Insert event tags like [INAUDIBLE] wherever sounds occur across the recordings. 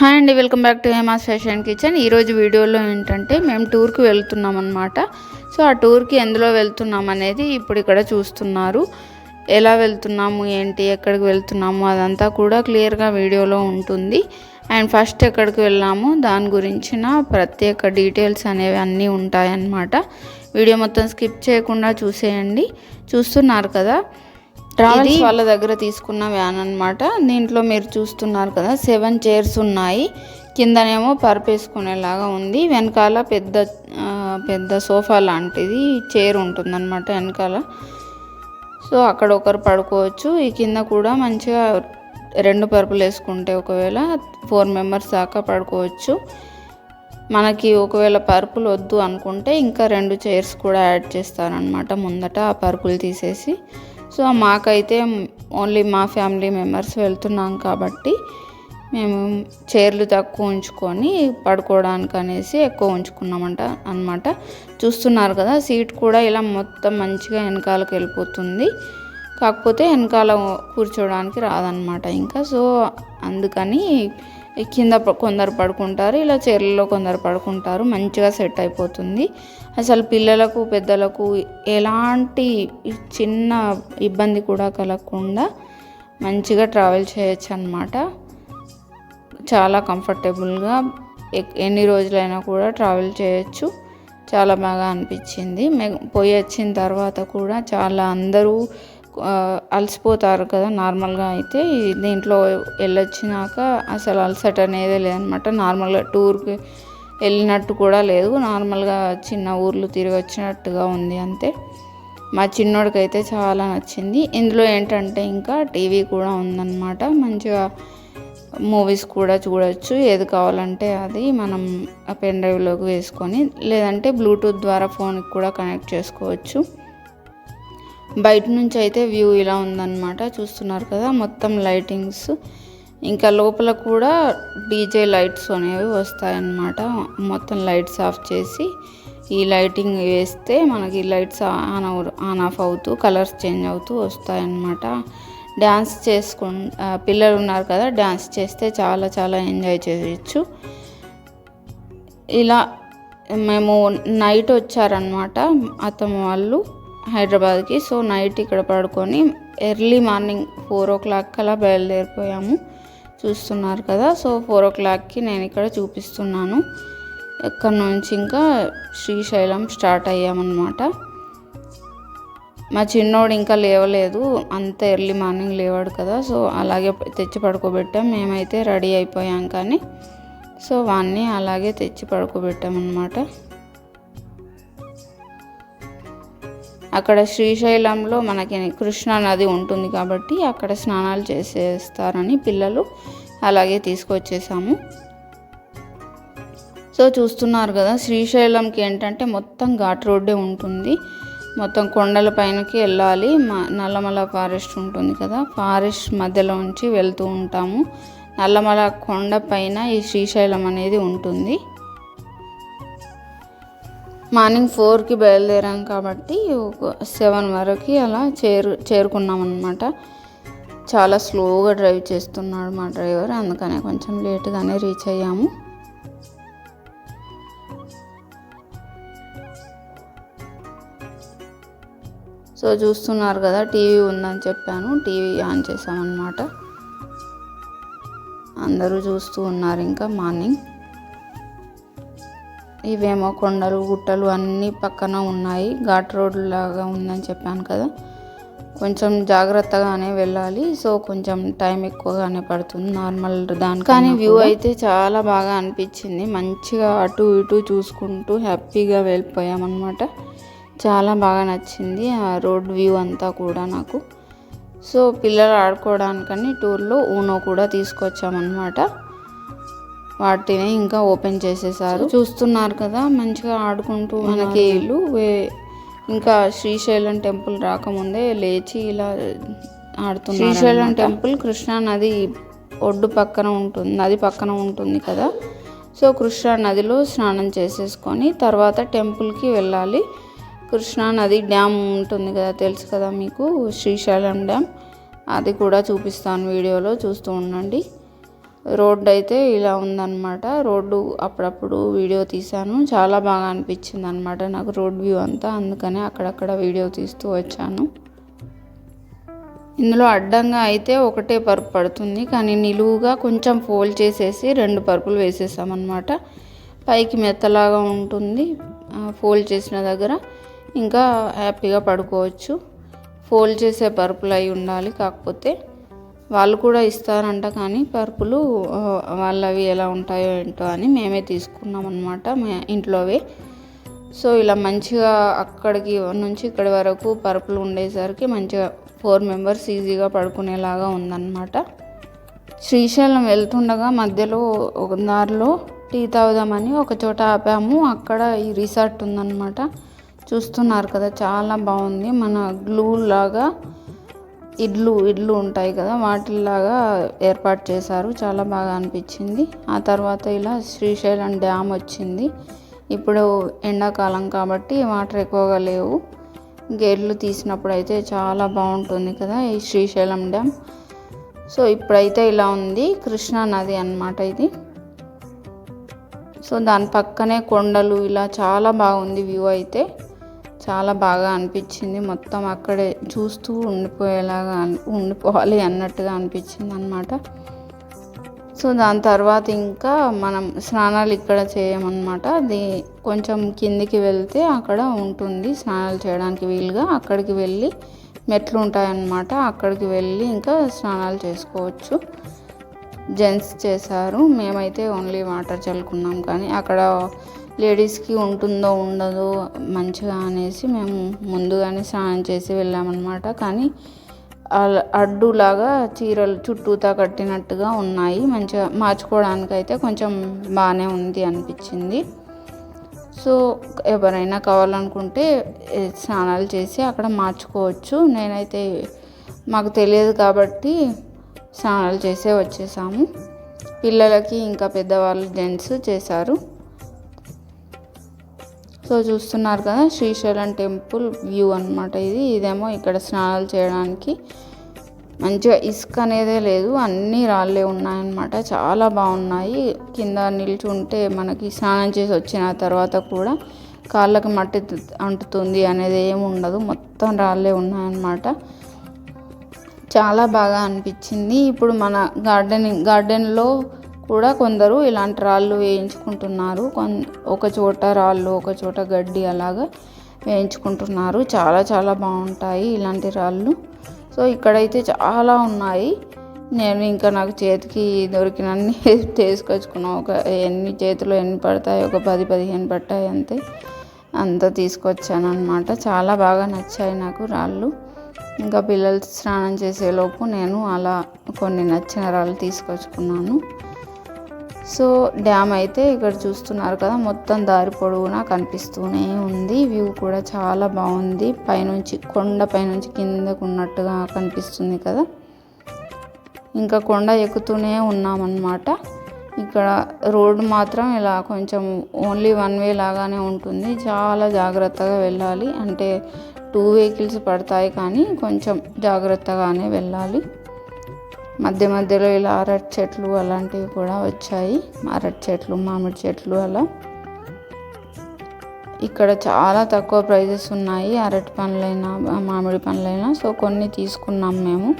Hi అండి welcome back to Hema's fashion kitchen. ఈరోజు వీడియోలో ఏంటంటే మేము టూర్కి వెళ్తున్నాం అనమాట సో ఆ టూర్కి ఎందులో వెళ్తున్నాం అనేది ఇప్పుడు ఇక్కడ చూస్తున్నారు. ఎలా వెళ్తున్నాము ఏంటి ఎక్కడికి వెళ్తున్నాము అదంతా కూడా క్లియర్గా వీడియోలో ఉంటుంది. అండ్ ఫస్ట్ ఎక్కడికి వెళ్ళాము దాని గురించిన ప్రత్యేక డీటెయిల్స్ అనేవి అన్నీ ఉంటాయన్నమాట. వీడియో మొత్తం స్కిప్ చేయకుండా చూసేయండి. చూస్తున్నారు కదా ట్రావెల్స్ వాళ్ళ దగ్గర తీసుకున్న వ్యాన్ అనమాట దీంట్లో మీరు చూస్తున్నారు కదా సెవెన్ చైర్స్ ఉన్నాయి. కిందనేమో పరపేసుకునేలాగా ఉంది. వెనకాల పెద్ద పెద్ద సోఫా లాంటిది చైర్ ఉంటుందన్నమాట వెనకాల. సో అక్కడ ఒకరు పడుకోవచ్చు. ఈ కింద కూడా మంచిగా రెండు పరుపులు వేసుకుంటే ఒకవేళ ఫోర్ మెంబర్స్ దాకా పడుకోవచ్చు. మనకి ఒకవేళ పరుపులు వద్దు అనుకుంటే ఇంకా రెండు చైర్స్ కూడా యాడ్ చేస్తారనమాట ముందట ఆ పరుపులు తీసేసి. సో మాకైతే ఓన్లీ మా ఫ్యామిలీ మెంబర్స్ వెళ్తున్నాం కాబట్టి మేము చైర్లు తక్కువ ఉంచుకొని పడుకోవడానికి అనేసి ఎక్కువ ఉంచుకున్నామంట అనమాట చూస్తున్నారు కదా సీట్ కూడా ఇలా మొత్తం మంచిగా వెనకాలకు వెళ్ళిపోతుంది. కాకపోతే వెనకాల కూర్చోవడానికి రాదనమాట ఇంకా. సో అందుకని కింద కొందరు పడుకుంటారు ఇలా చైర్లలో కొందరు పడుకుంటారు మంచిగా సెట్ అయిపోతుంది. అసలు పిల్లలకు పెద్దలకు ఎలాంటి చిన్న ఇబ్బంది కూడా కలగకుండా మంచిగా ట్రావెల్ చేయొచ్చు అనమాట చాలా కంఫర్టబుల్గా ఎక్- ఎన్ని రోజులైనా కూడా ట్రావెల్ చేయొచ్చు. చాలా బాగా అనిపించింది. మేము పోయి వచ్చిన తర్వాత కూడా చాలా అందరూ అలసిపోతారు కదా నార్మల్గా అయితే. దీంట్లో వెళ్ళొచ్చినాక అసలు అలసట అనేదే లేదనమాట నార్మల్గా టూర్కి వెళ్ళినట్టు కూడా లేదు. నార్మల్గా చిన్న ఊర్లు తిరిగి వచ్చినట్టుగా ఉంది అంతే. మా చిన్నోడికైతే చాలా నచ్చింది. ఇందులో ఏంటంటే ఇంకా టీవీ కూడా ఉందన్నమాట. మంచిగా మూవీస్ కూడా చూడొచ్చు. ఏది కావాలంటే అది మనం పెన్ డ్రైవ్లోకి వేసుకొని లేదంటే బ్లూటూత్ ద్వారా ఫోన్కి కూడా కనెక్ట్ చేసుకోవచ్చు. బయట నుంచి అయితే వ్యూ ఇలా ఉందన్నమాట. చూస్తున్నారు కదా మొత్తం లైటింగ్స్. ఇంకా లోపల కూడా డీజే లైట్స్ అనేవి వస్తాయన్నమాట. మొత్తం లైట్స్ ఆఫ్ చేసి ఈ లైటింగ్ వేస్తే మనకి లైట్స్ ఆన్ అవ ఆన్ ఆఫ్ అవుతూ కలర్స్ చేంజ్ అవుతూ వస్తాయన్నమాట. డ్యాన్స్ చేసుకు పిల్లలు ఉన్నారు కదా డ్యాన్స్ చేస్తే చాలా చాలా ఎంజాయ్ చేయొచ్చు. ఇలా మేము నైట్ వచ్చారనమాట అత్తమ్మ వాళ్ళు హైదరాబాద్కి. సో నైట్ ఇక్కడ పడుకొని early morning four o'clock అలా బయలుదేరిపోయాము. చూస్తున్నారు కదా. సో ఫోర్ ఓ క్లాక్కి నేను ఇక్కడ చూపిస్తున్నాను. ఇక్కడ నుంచి ఇంకా శ్రీశైలం స్టార్ట్ అయ్యామన్నమాట. మా చిన్నోడు ఇంకా లేవలేదు. అంత ఎర్లీ మార్నింగ్ లేవాడు కదా. సో అలాగే తెచ్చి పడుకోబెట్టాం. మేమైతే రెడీ అయిపోయాం కానీ సో వాన్ని అలాగే తెచ్చి పడుకోబెట్టామన్నమాట. అక్కడ శ్రీశైలంలో మనకి కృష్ణా నది ఉంటుంది కాబట్టి అక్కడ స్నానాలు చేసేస్తారని పిల్లలు అలాగే తీసుకొచ్చేసాము. సో చూస్తున్నారు కదా శ్రీశైలంకి ఏంటంటే మొత్తం ఘాట్ రోడ్డే ఉంటుంది. మొత్తం కొండల పైనకి వెళ్ళాలి. నల్లమల ఫారెస్ట్ ఉంటుంది కదా ఫారెస్ట్ మధ్యలో ఉంచి వెళ్తూ ఉంటాము. నల్లమల కొండ పైన ఈ శ్రీశైలం అనేది ఉంటుంది. మార్నింగ్ ఫోర్కి బయలుదేరాం కాబట్టి ఒక సెవెన్ వరకు అలా చేరు చేరుకున్నాం అనమాట చాలా స్లోగా డ్రైవ్ చేస్తున్నాడు మా డ్రైవర్ అందుకనే కొంచెం లేట్గానే రీచ్ అయ్యాము. సో చూస్తున్నారు కదా టీవీ ఉందని చెప్పాను. టీవీ ఆన్ చేసామన్నమాట అందరూ చూస్తూ ఉన్నారు ఇంకా మార్నింగ్. ఇవేమో కొండలు గుట్టలు అన్నీ పక్కన ఉన్నాయి. ఘాట్ రోడ్ లాగా ఉందని చెప్పాను కదా. కొంచెం జాగ్రత్తగానే వెళ్ళాలి. సో కొంచెం టైం ఎక్కువగానే పడుతుంది నార్మల్ దాని కానీ వ్యూ అయితే చాలా బాగా అనిపించింది. మంచిగా అటు ఇటు చూసుకుంటూ హ్యాపీగా వెళ్ళిపోయామన్నమాట. చాలా బాగా నచ్చింది ఆ రోడ్ వ్యూ అంతా కూడా నాకు. సో పిల్లలు ఆడుకోవడానికని టూర్లో ఊనో కూడా తీసుకొచ్చామన్నమాట. వాటిని ఇంకా ఓపెన్ చేసేసారు. చూస్తున్నారు కదా మంచిగా ఆడుకుంటూ మనకి ఇల్లు వే- ఇంకా శ్రీశైలం టెంపుల్ రాకముందే లేచి ఇలా ఆడుతున్నారు శ్రీశైలం టెంపుల్ కృష్ణా నది ఒడ్డు పక్కన ఉంటుంది నది పక్కన ఉంటుంది కదా. సో కృష్ణా నదిలో స్నానం చేసేసుకొని తర్వాత టెంపుల్కి వెళ్ళాలి. కృష్ణా నది డ్యామ్ ఉంటుంది కదా తెలుసు కదా మీకు శ్రీశైలం డ్యామ్. అది కూడా చూపిస్తాను వీడియోలో చూస్తూ ఉండండి. రోడ్డు అయితే ఇలా ఉందన్నమాట. రోడ్డు అప్పుడప్పుడు వీడియో తీశాను. చాలా బాగా అనిపించింది అనమాట నాకు రోడ్ వ్యూ అంతా. అందుకనే అక్కడక్కడ వీడియో తీస్తూ వచ్చాను. ఇందులో అడ్డంగా అయితే ఒకటే పరుపు పడుతుంది. కానీ నిలువుగా కొంచెం ఫోల్డ్ చేసేసి రెండు పరుపులు వేసేసామన్నమాట. పైకి మెత్తలాగా ఉంటుంది. ఫోల్డ్ చేసిన దగ్గర ఇంకా హ్యాపీగా పడుకోవచ్చు. ఫోల్డ్ చేసే పరుపులు అయి ఉండాలి. కాకపోతే వాళ్ళు కూడా ఇస్తారంట కానీ పరుపులు వాళ్ళవి ఎలా ఉంటాయో ఏంటో అని మేమే తీసుకున్నాం అనమాట మే ఇంట్లోవే. సో ఇలా మంచిగా అక్కడికి నుంచి ఇక్కడి వరకు పరుపులు ఉండేసరికి మంచిగా ఫోర్ మెంబర్స్ ఈజీగా పడుకునేలాగా ఉందన్నమాట. శ్రీశైలం వెళ్తుండగా మధ్యలో ఒక దారిలో టీ తాగుదామని ఒక చోట ఆపాము. అక్కడ ఈ రిసార్ట్ ఉందన్నమాట. చూస్తున్నారు కదా చాలా బాగుంది. మన గ్లూ లాగా ఇడ్లు ఇడ్లు ఉంటాయి కదా వాటిలాగా ఏర్పాటు చేశారు. చాలా బాగా అనిపించింది. ఆ తర్వాత ఇలా శ్రీశైలం డ్యామ్ వచ్చింది. ఇప్పుడు ఎండాకాలం కాబట్టి వాటర్ ఎక్కువగా లేవు. గేట్లు తీసినప్పుడు అయితే చాలా బాగుంటుంది కదా ఈ శ్రీశైలం డ్యామ్. సో ఇప్పుడైతే ఇలా ఉంది. కృష్ణా నది అన్నమాట ఇది. సో దాని పక్కనే కొండలు ఇలా చాలా బాగుంది వ్యూ అయితే. చాలా బాగా అనిపించింది. మొత్తం అక్కడే చూస్తూ ఉండిపోయేలాగా ఉండిపోవాలి అన్నట్టుగా అనిపించింది అనమాట సో దాని తర్వాత ఇంకా మనం స్నానాలు ఇక్కడ చేయమన్నమాట. అది కొంచెం కిందికి వెళ్తే అక్కడ ఉంటుంది స్నానాలు చేయడానికి వీలుగా. అక్కడికి వెళ్ళి మెట్లు ఉంటాయన్నమాట. అక్కడికి వెళ్ళి ఇంకా స్నానాలు చేసుకోవచ్చు. జెంట్స్ చేశారు. మేమైతే ఓన్లీ వాటర్ చల్లుకున్నాం కానీ అక్కడ లేడీస్కి ఉంటుందో ఉండదో మంచిగా అనేసి మేము ముందుగానే స్నానం చేసి వెళ్ళామన్నమాట. కానీ అడ్డులాగా చీరలు చుట్టూతా కట్టినట్టుగా ఉన్నాయి. మంచిగా మార్చుకోవడానికి అయితే కొంచెం బాగానే ఉంది అనిపించింది. సో ఎవరైనా కావాలనుకుంటే స్నానాలు చేసి అక్కడ మార్చుకోవచ్చు. నేనైతే మాకు తెలియదు కాబట్టి స్నానాలు చేసే వచ్చేసాము. పిల్లలకి ఇంకా పెద్దవాళ్ళు జెంట్స్ చేశారు. సో చూస్తున్నారు కదా శ్రీశైలం టెంపుల్ వ్యూ అనమాట ఇది. ఇదేమో ఇక్కడ స్నానాలు చేయడానికి. మంచిగా ఇసుక అనేదే లేదు అన్నీ రాళ్ళే ఉన్నాయన్నమాట. చాలా బాగున్నాయి. కింద నిల్చుంటే మనకి స్నానం చేసి వచ్చిన తర్వాత కూడా కాళ్ళకి మట్టి అంటుతుంది అనేది ఏమి ఉండదు. మొత్తం రాళ్ళే ఉన్నాయన్నమాట. చాలా బాగా అనిపించింది. ఇప్పుడు మన గార్డెనింగ్ గార్డెన్లో కూడా కొందరు ఇలాంటి రాళ్ళు వేయించుకుంటున్నారు. కొన్ ఒక చోట రాళ్ళు ఒక చోట గడ్డి అలాగా వేయించుకుంటున్నారు. చాలా చాలా బాగుంటాయి ఇలాంటి రాళ్ళు. సో ఇక్కడైతే చాలా ఉన్నాయి. నేను ఇంకా నాకు చేతికి దొరికినన్ని [LAUGHS] తీసుకొచ్చుకున్నాను ఒక ఎన్ని చేతులు ఎన్ని పడతాయి? ఒక పది పదిహేను పట్టాయి అంతే. అంత తీసుకొచ్చాను అనమాట చాలా బాగా నచ్చాయి నాకు రాళ్ళు. ఇంకా పిల్లలు స్నానం చేసేలోపు నేను అలా కొన్ని నచ్చిన రాళ్ళు తీసుకొచ్చుకున్నాను. సో డ్యామ్ అయితే ఇక్కడ చూస్తున్నారు కదా మొత్తం దారి పొడవునా కనిపిస్తూనే ఉంది. వ్యూ కూడా చాలా బాగుంది. పైనుంచి కొండ పైనుంచి కిందకు ఉన్నట్టుగా కనిపిస్తుంది కదా. ఇంకా కొండ ఎక్కుతూనే ఉన్నామన్నమాట. ఇక్కడ రోడ్డు మాత్రం ఇలా కొంచెం ఓన్లీ వన్ వే లాగానే ఉంటుంది. చాలా జాగ్రత్తగా వెళ్ళాలి. అంటే టూ వెహికల్స్ పడతాయి కానీ కొంచెం జాగ్రత్తగానే వెళ్ళాలి. మధ్య మధ్యలో ఇలా అరటి చెట్లు అలాంటివి కూడా వచ్చాయి. అరటి చెట్లు మామిడి చెట్లు అలా. ఇక్కడ చాలా తక్కువ ప్రైజెస్ ఉన్నాయి అరటి పండ్లైనా మామిడి పండ్లైనా. సో కొన్ని తీసుకున్నాం మేము.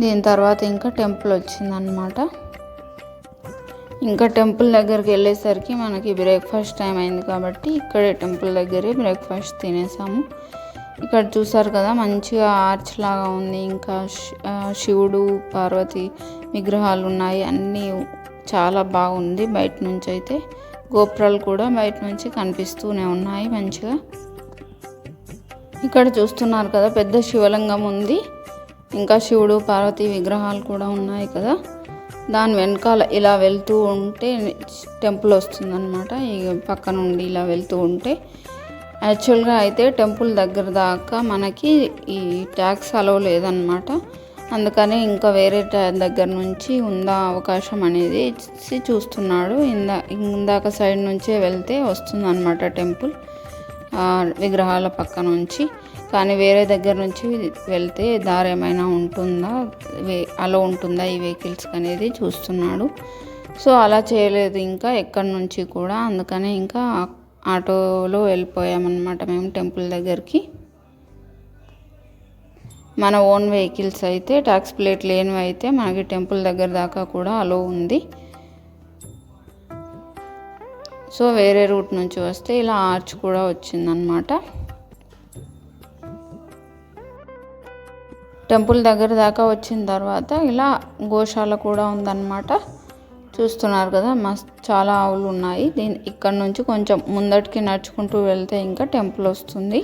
దీని తర్వాత ఇంకా టెంపుల్ వచ్చిందనమాట ఇంకా టెంపుల్ దగ్గరికి వెళ్ళేసరికి మనకి బ్రేక్ఫాస్ట్ టైం అయింది కాబట్టి ఇక్కడే టెంపుల్ దగ్గరే బ్రేక్ఫాస్ట్ తినేసాము. ఇక్కడ చూసారు కదా మంచిగా ఆర్చ్ లాగా ఉంది. ఇంకా శివుడు పార్వతి విగ్రహాలు ఉన్నాయి. అన్నీ చాలా బాగుంది. బయట నుంచి అయితే గోపురాలు కూడా బయట నుంచి కనిపిస్తూనే ఉన్నాయి మంచిగా. ఇక్కడ చూస్తున్నారు కదా పెద్ద శివలింగం ఉంది. ఇంకా శివుడు పార్వతి విగ్రహాలు కూడా ఉన్నాయి కదా. దాని వెనకాల ఇలా వెళ్తూ ఉంటే టెంపుల్ వస్తుందన్నమాట. ఈ పక్క నుండి ఇలా వెళ్తూ ఉంటే యాక్చువల్గా అయితే టెంపుల్ దగ్గర దాకా మనకి ఈ ట్యాక్స్ అలవ్ లేదనమాట అందుకని ఇంకా వేరే దగ్గర నుంచి ఉందా అవకాశం అనేది చూస్తున్నాడు. ఇందా ఇందాక సైడ్ నుంచే వెళ్తే వస్తుందన్నమాట టెంపుల్. విగ్రహాల పక్క నుంచి. కానీ వేరే దగ్గర నుంచి వెళ్తే దారి ఏమైనా ఉంటుందా? వే- ఉంటుందా ఈ వెహికల్స్ అనేది చూస్తున్నాడు. సో అలా చేయలేదు ఇంకా ఎక్కడి నుంచి కూడా. అందుకనే ఇంకా ఆటోలో వెళ్ళిపోయామన్నమాట మేము టెంపుల్ దగ్గరికి. మన ఓన్ వెహికల్స్ అయితే ట్యాక్స్ ప్లేట్ లేనివి అయితే మనకి టెంపుల్ దగ్గర దాకా కూడా అలో ఉంది. సో వేరే రూట్ నుంచి వస్తే ఇలా ఆర్చ్ కూడా వచ్చిందనమాట టెంపుల్ దగ్గర దాకా వచ్చిన తర్వాత ఇలా గోశాల కూడా ఉందన్నమాట. చూస్తున్నారు కదా మస్త్ చాలా ఆవులు ఉన్నాయి. దీని ఇక్కడ నుంచి కొంచెం ముందటికి నడుచుకుంటూ వెళ్తే ఇంకా టెంపుల్ వస్తుంది.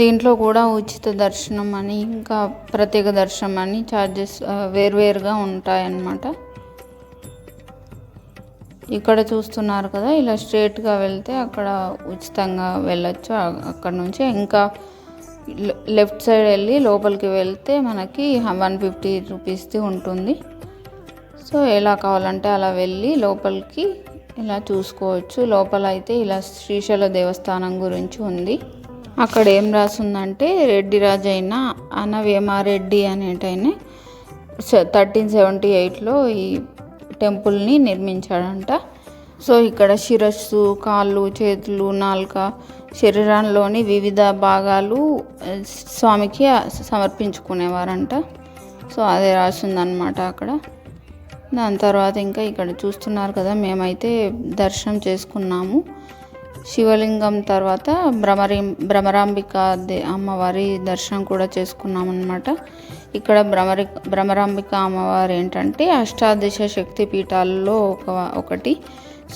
దీంట్లో కూడా ఉచిత దర్శనం అని ఇంకా ప్రత్యేక దర్శనం అని ఛార్జెస్ వేరువేరుగా ఉంటాయన్నమాట. ఇక్కడ చూస్తున్నారు కదా ఇలా స్ట్రేట్గా వెళ్తే అక్కడ ఉచితంగా వెళ్ళొచ్చు. అక్కడ నుంచి ఇంకా లెఫ్ట్ సైడ్ వెళ్ళి లోపలికి వెళ్తే మనకి వన్ ఫిఫ్టీ రూపీస్ది ఉంటుంది. సో ఎలా కావాలంటే అలా వెళ్ళి లోపలికి ఇలా చూసుకోవచ్చు. లోపల అయితే ఇలా శ్రీశైల దేవస్థానం గురించి ఉంది. అక్కడ ఏం రాసిందంటే రెడ్డి రాజు అయిన అనవేమారెడ్డి అనేటైన థర్టీన్ సెవెంటీ ఎయిట్లో ఈ టెంపుల్ని నిర్మించాడంట. సో ఇక్కడ శిరస్సు కాళ్ళు చేతులు నాలుక శరీరంలోని వివిధ భాగాలు స్వామికి సమర్పించుకునేవారంట. సో అదే రాసిందనమాట అక్కడ. దాని తర్వాత ఇంకా ఇక్కడ చూస్తున్నారు కదా మేమైతే దర్శనం చేసుకున్నాము. శివలింగం తర్వాత భ్రమరి భ్రమరాంబిక దే అమ్మవారి దర్శనం కూడా చేసుకున్నాం అనమాట ఇక్కడ భ్రమరి భ్రమరాంబిక అమ్మవారు ఏంటంటే అష్టాదశ శక్తి పీఠాల్లో ఒక ఒకటి.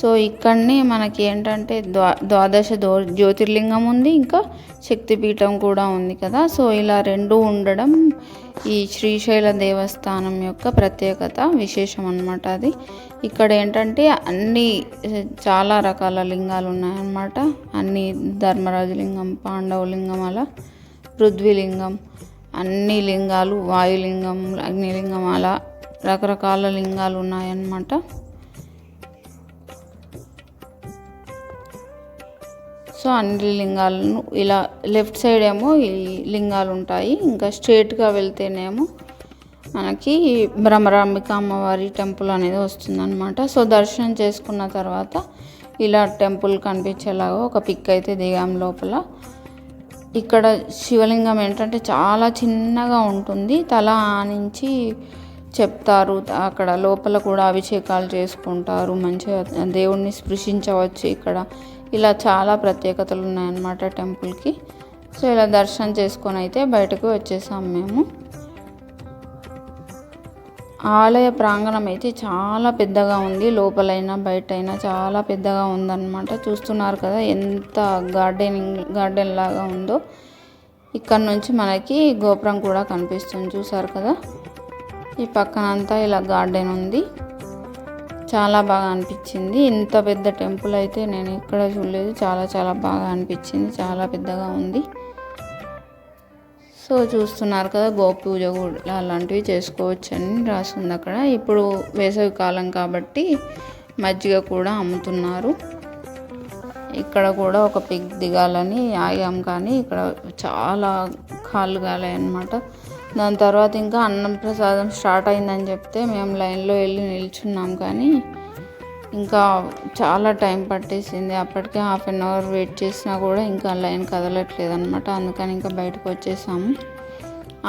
సో ఇక్కడనే మనకి ఏంటంటే ద్వా ద్వాదశ దో జ్యోతిర్లింగం ఉంది ఇంకా శక్తిపీఠం కూడా ఉంది కదా. సో ఇలా రెండు ఉండడం ఈ శ్రీశైల దేవస్థానం యొక్క ప్రత్యేకత విశేషం అన్నమాట అది. ఇక్కడ ఏంటంటే అన్ని చాలా రకాల లింగాలు ఉన్నాయన్నమాట. అన్ని ధర్మరాజు లింగం పాండవ అలా పృథ్వీలింగం అన్ని లింగాలు వాయులింగం అగ్నిలింగం అలా రకరకాల లింగాలు ఉన్నాయన్నమాట. సో అన్ని లింగాలను ఇలా లెఫ్ట్ సైడ్ ఏమో ఈ లింగాలు ఉంటాయి ఇంకా స్ట్రేట్గా వెళ్తేనేమో మనకి భ్రమరాంబిక అమ్మవారి టెంపుల్ అనేది వస్తుందన్నమాట. సో దర్శనం చేసుకున్న తర్వాత ఇలా టెంపుల్ కనిపించేలాగా ఒక పిక్ అయితే దిగాం లోపల. ఇక్కడ శివలింగం ఏంటంటే చాలా చిన్నగా ఉంటుంది తల ఆనించి చెప్తారు. అక్కడ లోపల కూడా అభిషేకాలు చేసుకుంటారు. మంచిగా దేవుణ్ణి స్పృశించవచ్చు ఇక్కడ. ఇలా చాలా ప్రత్యేకతలు ఉన్నాయన్నమాట టెంపుల్కి. సో ఇలా దర్శనం చేసుకొని అయితే బయటకు వచ్చేసాం మేము. ఆలయ ప్రాంగణం అయితే చాలా పెద్దగా ఉంది. లోపలైనా బయటైనా చాలా పెద్దగా ఉందన్నమాట. చూస్తున్నారు కదా ఎంత గార్డెనింగ్ గార్డెన్ లాగా ఉందో. ఇక్కడ నుంచి మనకి గోపురం కూడా కనిపిస్తుంది. చూసారు కదా? ఈ పక్కన అంతా ఇలా గార్డెన్ ఉంది. చాలా బాగా అనిపించింది. ఇంత పెద్ద టెంపుల్ అయితే నేను ఎక్కడ చూడలేదు. చాలా చాలా బాగా అనిపించింది. చాలా పెద్దగా ఉంది. సో చూస్తున్నారు కదా గోపూజ కూడా అలాంటివి చేసుకోవచ్చు అని రాస్తుంది అక్కడ. ఇప్పుడు వేసవి కాలం కాబట్టి మజ్జిగ కూడా అమ్ముతున్నారు. ఇక్కడ కూడా ఒక పిక్ దిగాలని ఆగాం కానీ ఇక్కడ చాలా కాలు కాలాయి అన్నమాట దాని తర్వాత ఇంకా అన్నం ప్రసాదం స్టార్ట్ అయిందని చెప్తే మేము లైన్లో వెళ్ళి నిల్చున్నాం కానీ ఇంకా చాలా టైం పట్టేసింది. అప్పటికే హాఫ్ అన్ అవర్ వెయిట్ చేసినా కూడా ఇంకా లైన్ కదలట్లేదు అనమాట అందుకని ఇంకా బయటకు వచ్చేసాము.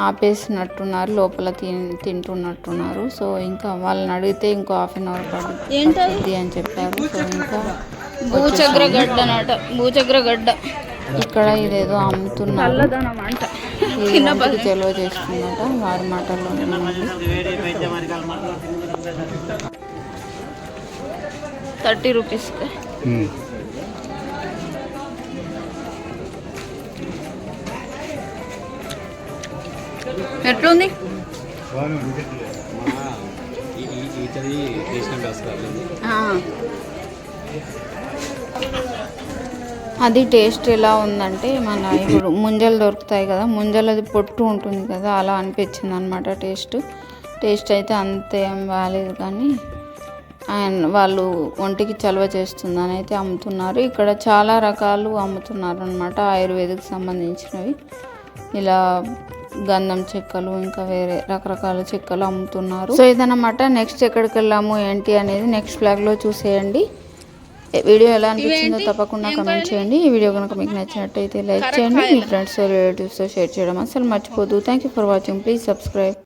ఆపేసినట్టున్నారు లోపల తిన్ తింటున్నట్టున్నారు. సో ఇంకా వాళ్ళని అడిగితే ఇంకో హాఫ్ అన్ అవర్ పడుతుంది అని చెప్పారు. సో ఇంకా భూచక్ర గడ్డ భూచక్ర గడ్డ. ఇక్కడ ఇదేదో అమ్ముతున్నారు. తెలివ చేస్తుందట వారి మాటల్లో థర్టీ రూపీస్ ఎట్లుంది? ఈతది అది టేస్ట్ ఎలా ఉందంటే మన ఇప్పుడు ముంజలు దొరుకుతాయి కదా ముంజలది పొట్టు ఉంటుంది కదా అలా అనిపించింది అనమాట టేస్ట్. టేస్ట్ అయితే అంత ఏం బాగాలేదు కానీ అండ్ వాళ్ళు ఒంటికి చలవ చేస్తుందని అయితే అమ్ముతున్నారు. ఇక్కడ చాలా రకాలు అమ్ముతున్నారు అనమాట ఆయుర్వేదిక్ సంబంధించినవి. ఇలా గంధం చెక్కలు ఇంకా వేరే రకరకాల చెక్కలు అమ్ముతున్నారు. సో ఇదనమాట నెక్స్ట్ ఎక్కడికి వెళ్ళాము ఏంటి అనేది నెక్స్ట్ ఫ్లాగ్లో చూసేయండి. వీడియో ఎలా అనిపించిందో తప్పకుండా కమెంట్ చేయండి. ఈ వీడియో కనుక మీకు నచ్చినట్టయితే లైక్ చేయండి. మీ ఫ్రెండ్స్ రిలేటివ్స్తో షేర్ చేయడం అసలు మర్చిపోదు. Thank you for watching please subscribe